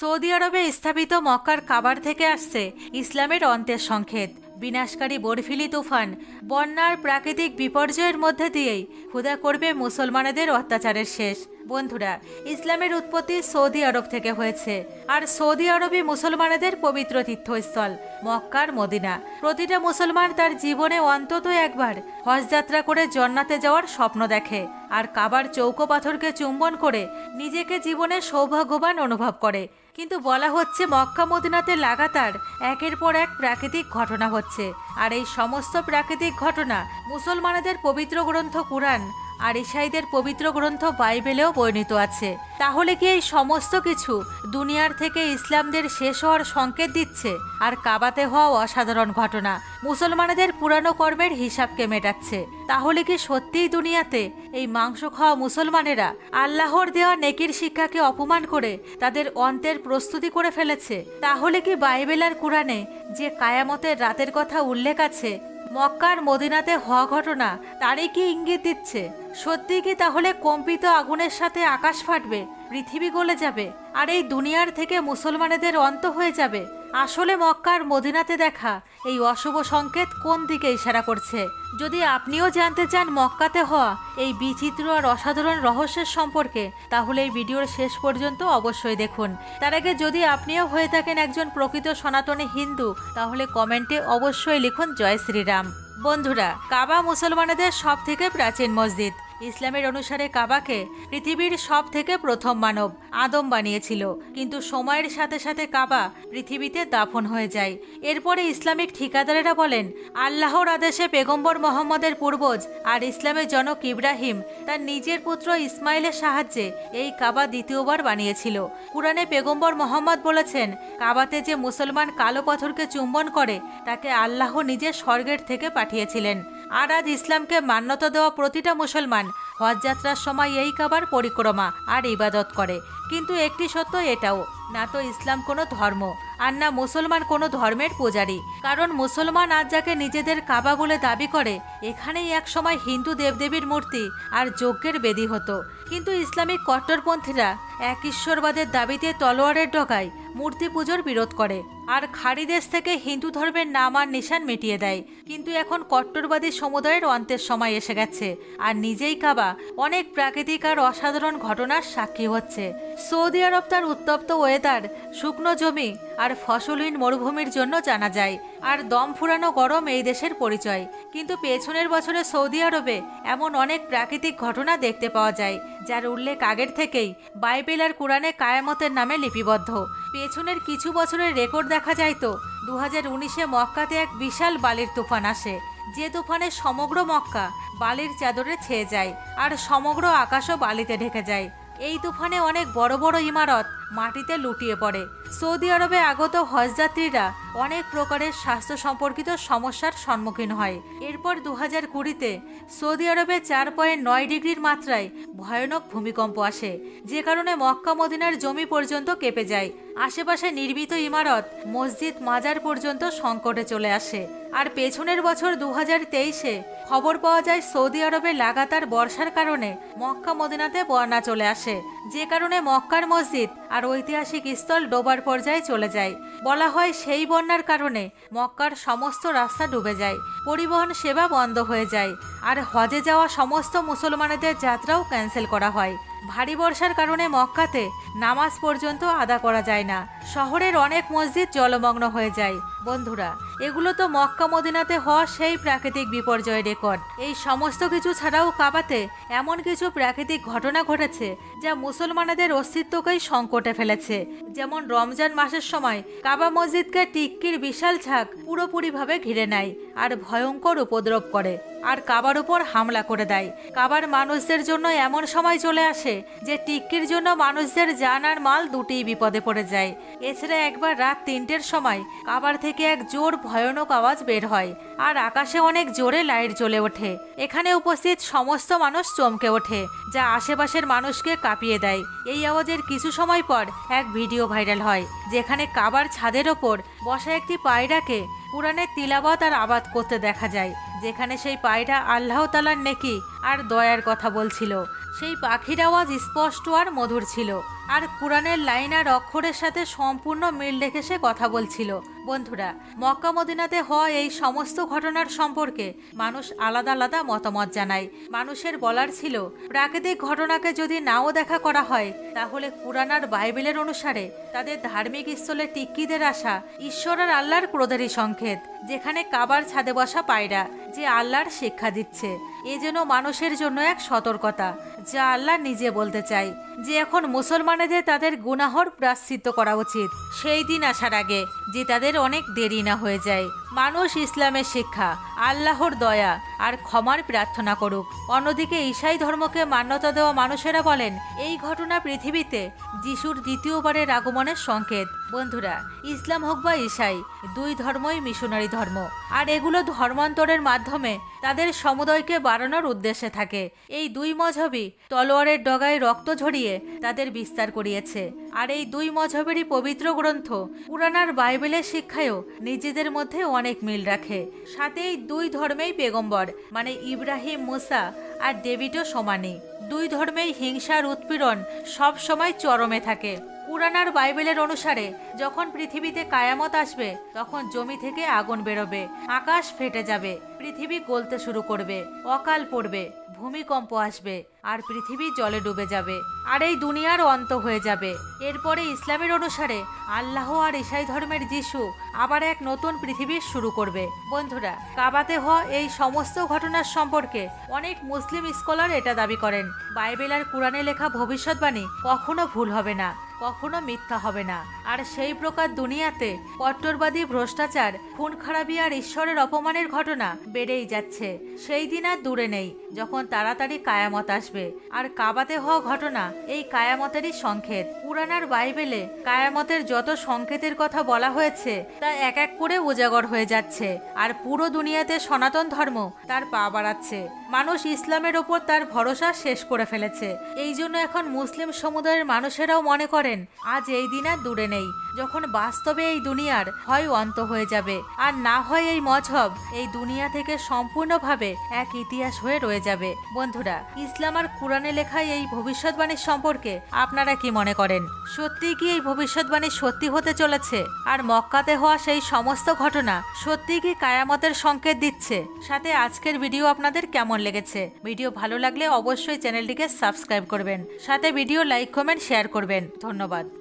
Saudi আরবে স্থাপিত মক্কার কাবার থেকে আসছে ইসলামের অন্তের সংকেত। বিনাশকারী বরফিলি তুফান, বন্যার প্রাকৃতিক বিপর্যয়ের মধ্যে দিয়েই ক্ষুদা করবে মুসলমানদের অত্যাচারের শেষ। বন্ধুরা, ইসলামের উৎপত্তি সৌদি আরব থেকে হয়েছে। আর সৌদি আরবই মুসলমানদের পবিত্র তীর্থস্থল, মক্কার মদিনা। প্রতিটা মুসলমান তার জীবনে অন্তত একবার হজ যাত্রা করে জন্নাতে যাওয়ার স্বপ্ন দেখে আর কাবার চৌকো পাথরকে চুম্বন করে নিজেকে জীবনে সৌভাগ্যবান অনুভব করে। কিন্তু বলা হচ্ছে মক্কা মদিনাতে লাগাতার একের পর এক প্রাকৃতিক ঘটনা হচ্ছে। আর এই সমস্ত প্রাকৃতিক ঘটনা মুসলমানদের পবিত্র গ্রন্থ কুরআন আর ইসাইদের পবিত্র গ্রন্থ বাইবেলেও বর্ণিত আছে। তাহলে কি এই সমস্ত কিছু দুনিয়ার থেকে ইসলামদের শেষ হওয়ার সংকেত দিচ্ছে? আর কাবাতে হওয়া অসাধারণ ঘটনা। মুসলমানেদের পুরানো কর্মের হিসাবকে মেটাচ্ছে। তাহলে কি সত্যিই দুনিয়াতে এই মাংস খাওয়া মুসলমানেরা আল্লাহর দেওয়া নেকির শিক্ষাকে অপমান করে তাদের অন্তের প্রস্তুতি করে ফেলেছে? তাহলে কি বাইবেল আর কোরআনে যে কায়ামতের রাতের কথা উল্লেখ আছে মক্কার মদিনাতে হওয়া ঘটনা তারই কি ইঙ্গিত দিচ্ছে? সত্যি কি তাহলে কম্পিত আগুনের সাথে আকাশ ফাটবে, পৃথিবী গলে যাবে, আর এই দুনিয়ার থেকে মুসলমানেদের অন্ত হয়ে যাবে? আসলে মক্কার মদিনাতে দেখা এই অশুভ সংকেত কোন দিকে ইশারা করছে? যদি আপনিও জানতে চান মক্কাতে হওয়া এই বিচিত্র আর অসাধারণ রহস্যের সম্পর্কে, তাহলে এই ভিডিওর শেষ পর্যন্ত অবশ্যই দেখুন। তার আগে যদি আপনিও হয়ে থাকেন একজন প্রকৃত সনাতনী হিন্দু, তাহলে কমেন্টে অবশ্যই লিখুন জয় শ্রীরাম। বন্ধুরা, কাবা মুসলমানেদের সব থেকে প্রাচীন মসজিদ। ইসলামের অনুসারে কাবাকে পৃথিবীর সব থেকে প্রথম মানব আদম বানিয়েছিল। কিন্তু সময়ের সাথে সাথে কাবা পৃথিবীতে দাফন হয়ে যায়। এরপরে ইসলামিক ঠিকাদারেরা বলেন, আল্লাহর আদেশে পেগম্বর মোহাম্মদের পূর্বজ আর ইসলামের জনক ইব্রাহিম তার নিজের পুত্র ইসমাইলের সাহায্যে এই কাবা দ্বিতীয়বার বানিয়েছিল। কুরআনে পেগম্বর মোহাম্মদ বলেছেন, কাবাতে যে মুসলমান কালো পাথরকে চুম্বন করে, তাকে আল্লাহ নিজে স্বর্গের থেকে পাঠিয়েছিলেন। আর আজ ইসলামকে মান্যতা দেওয়া প্রতিটা মুসলমান হজযাত্রার সময় এই কাবার পরিক্রমা আর ইবাদত করে। কিন্তু একটি সত্য এটাও, না তো ইসলাম কোনো ধর্ম আর না মুসলমান কোনো ধর্মের পূজারী। কারণ মুসলমান আজ যাকে নিজেদের কাবা বলে দাবি করে, এখানেই একসময় হিন্দু দেবদেবীর মূর্তি আর যজ্ঞের বেদি হতো। কিন্তু ইসলামিক কট্টরপন্থীরা এক ঈশ্বরবাদের দাবিতে তলোয়ারের ডগায় মূর্তি পুজোর বিরোধ করে। আর খাড়ি দেশ থেকে হিন্দু ধর্মের নাম আর নিশান মিটিয়ে দেয়। কিন্তু এখন কট্টরবাদী সমুদায়ের অন্তের সময় এসে গেছে। আর নিজেই কাবা অনেক প্রাকৃতিক আর অসাধারণ ঘটনার সাক্ষী হচ্ছে। সৌদি আরব তার উত্তপ্ত ওয়েদার, শুকনো জমি আর ফসলহীন মরুভূমির জন্য জানা যায়। আর দম ফুরানো গরম এই দেশের পরিচয়। কিন্তু পেছনের বছরে সৌদি আরবে এমন অনেক প্রাকৃতিক ঘটনা দেখতে পাওয়া যায়, যার উল্লেখ আগের থেকেই বাইবেল আর কোরআনে কায়ামতের নামে লিপিবদ্ধ। পেছনের কিছু বছরের রেকর্ড দেখা যায় তো দু হাজার উনিশে মক্কাতে এক বিশাল বালির তুফান আসে। যে তুফানে সমগ্র মক্কা বালির চাদরে ছেয়ে যায়, আর সমগ্র আকাশও বালিতে ঢেকে যায়। এই তুফানে অনেক বড় বড় ইমারত মাটিতে লুটিয়ে পড়ে। সৌদি আরবে আগত হজযাত্রীরা অনেক প্রকারের স্বাস্থ্য সম্পর্কিত সমস্যার সম্মুখীন হয়। এরপর দু হাজার কুড়িতে সৌদি আরবে চার পয়েন্ট নয় ডিগ্রির মাত্রায় ভয়ানক ভূমিকম্প আসে, যে কারণে মক্কা মদিনার জমি পর্যন্ত কেঁপে যায়। আশেপাশে নির্মিত ইমারত মসজিদ মাজার পর্যন্ত সংকটে চলে আসে। আর পেছনের বছর দু হাজার তেইশে খবর পাওয়া যায় সৌদি আরবে লাগাতার বর্ষার কারণে মক্কা মদিনাতে বন্যা চলে আসে। যে কারণে মক্কার মসজিদ আর ঐতিহাসিক স্থল ডোবার পর্যায়ে চলে যায়। বলা হয় সেই বন্যার কারণে মক্কার সমস্ত রাস্তা ডুবে যায়, পরিবহন সেবা বন্ধ হয়ে যায় আর হজে যাওয়া সমস্ত মুসলমানদের যাত্রাও ক্যান্সেল করা হয়। ভারী বর্ষার কারণে মক্কাতে নামাজ পর্যন্ত আদা করা যায় না। শহরের অনেক মসজিদ জলমগ্ন হয়ে যায়। বন্ধুরা এগুলো তো মক্কা মদিনাতে হওয়া সেই প্রাকৃতিক বিপর্যয় রেকর্ড। এই সমস্ত কিছু ছাড়াও কাবাতে এমন কিছু প্রাকৃতিক ঘটনা ঘটেছে যা মুসলমানদের অস্তিত্বকেই সংকটে ফেলেছে। যেমন রমজান মাসের সময় কাবা মসজিদকে টিক্কির বিশাল ঝাঁক পুরোপুরিভাবে ঘিরে নেয়। আর ভয়ঙ্কর উপদ্রব করে, আর কাবার উপর হামলা করে দেয়। কাবার মানুষদের জন্য এমন সময় চলে আসে যে টিকির জন্য মানুষদের জান আর মাল দুটিই বিপদে পড়ে যায়। এছাড়া একবার রাত তিনটের সময় কাবার থেকে এক জোর ভয়ানক আওয়াজ বের হয়। আর আকাশে অনেক জোরে লাইট জ্বলে ওঠে। এখানে উপস্থিত সমস্ত মানুষ চমকে ওঠে, যা আশেপাশের মানুষকে কাঁপিয়ে দেয়। এই আওয়াজের কিছু সময় পর এক ভিডিও ভাইরাল হয়, যেখানে কাবার ছাদের ওপর বসা একটি পায়রাকে পুরাণের তিলাবত আর আবাদ করতে দেখা যায়, যেখানে সেই পায়রা আল্লাহ তালার নেকি আর দয়ার কথা বলছিল। সেই পাখির আওয়াজ স্পষ্ট আর মধুর ছিল। আর কোরআনের লাইন আর অক্ষরের সাথে সম্পূর্ণ মিল রেখে সে কথা বলছিল। বন্ধুরা, মক্কা মদিনাতে হওয়া এই সমস্ত ঘটনার সম্পর্কে মানুষ আলাদা আলাদা মতামত জানায়। মানুষের বলার ছিল, প্রাকৃতিক ঘটনাকে যদি নাও দেখা করা হয়, তাহলে কোরআন আর বাইবেলের অনুসারে তাদের ধার্মিক স্থলে টিক্কিদের আসা ঈশ্বর আর আল্লাহর ক্রোধেরই সংকেত, যেখানে কাবার ছাদে বসা পায়রা, যে আল্লাহর শিক্ষা দিচ্ছে। এ যেন মানুষের জন্য এক সতর্কতা। যা আল্লাহ নিজে বলতে চাই যে এখন মুসলমানেদের তাদের গুনাহর প্রাশ্চিত্য করা উচিত। সেই দিন আসার আগে যে তাদের অনেক দেরি না হয়ে যায়। মানুষ ইসলামের শিক্ষা, আল্লাহর দয়া আর ক্ষমার প্রার্থনা করুক। অন্যদিকে ঈসাই ধর্মকে মান্যতা দেওয়া মানুষেরা বলেন, এই ঘটনা পৃথিবীতে যিশুর দ্বিতীয়বারের আগমনের সংকেত। বন্ধুরা, ইসলাম হোক বা ঈসাই দুই ধর্মই মিশনারি ধর্ম। আর এগুলো ধর্মান্তরের মাধ্যমে তাদের সমুদয়কে বাড়ানোর উদ্দেশ্যে থাকে। এই দুই মজহবই তলোয়ারের ডগায় রক্ত ঝরিয়ে তাদের বিস্তার করিয়েছে। আর এই দুই মজহবেরই পবিত্র গ্রন্থ পুরানার বাইবেলের শিক্ষায়ও নিজেদের মধ্যে অনেক মিল রাখে। সাথে এই দুই ধর্মেই বেগম্বর মানে ইব্রাহিম, মুসা আর ডেভিডও সমানই। দুই ধর্মেই হিংসার উৎপীড়ন সবসময় চরমে থাকে। পুরানার বাইবেলের অনুসারে, যখন পৃথিবীতে কায়ামত আসবে, তখন জমি থেকে আগুন বেরোবে, আকাশ ফেটে যাবে, পৃথিবী গলতে শুরু করবে, অকাল পড়বে, ভূমিকম্প আসবে, আর পৃথিবী জলে ডুবে যাবে, আর এই দুনিয়ার অন্ত হয়ে যাবে। এরপরে ইসলামের অনুসারে, আল্লাহ আর ঈসাই ধর্মের যিশু আবার এক নতুন পৃথিবীর শুরু করবে। বন্ধুরা, কাবাতে হওয়া এই সমস্ত ঘটনার সম্পর্কে অনেক মুসলিম স্কলার এটা দাবি করেন। বাইবেল আর কোরআনে লেখা ভবিষ্যৎবাণী কখনো ভুল হবে না। কখনো মিথ্যা হবে না। আর সেই প্রকার দুনিয়াতে কট্টরবাদী ভ্রষ্টাচার খুন খারাপি আর ঈশ্বরের অপমানের ঘটনা বেড়েই যাচ্ছে। সেই দিন আর দূরে নেই, যখন তাড়াতাড়ি কায়ামত আসবে। আর কাবাতে হওয়া ঘটনা এই কায়ামতেরই সংকেত। পুরানার বাইবেলে কায়ামতের যত সংকেতের কথা বলা হয়েছে, তা এক এক করে উজাগর হয়ে যাচ্ছে। আর পুরো দুনিয়াতে সনাতন ধর্ম তার পা বাড়াচ্ছে। মানুষ ইসলামের ওপর তার ভরসা শেষ করে ফেলেছে। এই জন্য এখন মুসলিম সমুদায়ের মানুষেরাও মনে করেন আজ এই দিন আর দূরে নেই। যখন বাস্তবে এই দুনিয়ার হয় অন্ত হয়ে যাবে, আর না হয় এই মজহব, এই দুনিয়া থেকে সম্পূর্ণভাবে এক ইতিহাস হয়ে রয়ে যাবে। বন্ধুরা, ইসলাম আর কোরআনে লেখা এই ভবিষ্যৎবাণীর সম্পর্কে আপনারা কি মনে করেন? সত্যি কি এই ভবিষ্যৎবাণী সত্যি হতে চলেছে? আর মক্কাতে হওয়া সেই সমস্ত ঘটনা সত্যি কি কায়ামতের সংকেত দিচ্ছে? সাথে আজকের ভিডিও আপনাদের কেমন লেগেছে? ভিডিও ভালো লাগলে অবশ্যই চ্যানেলটিকে সাবস্ক্রাইব করবেন। সাথে ভিডিও লাইক, কমেন্ট, শেয়ার করবেন। ধন্যবাদ।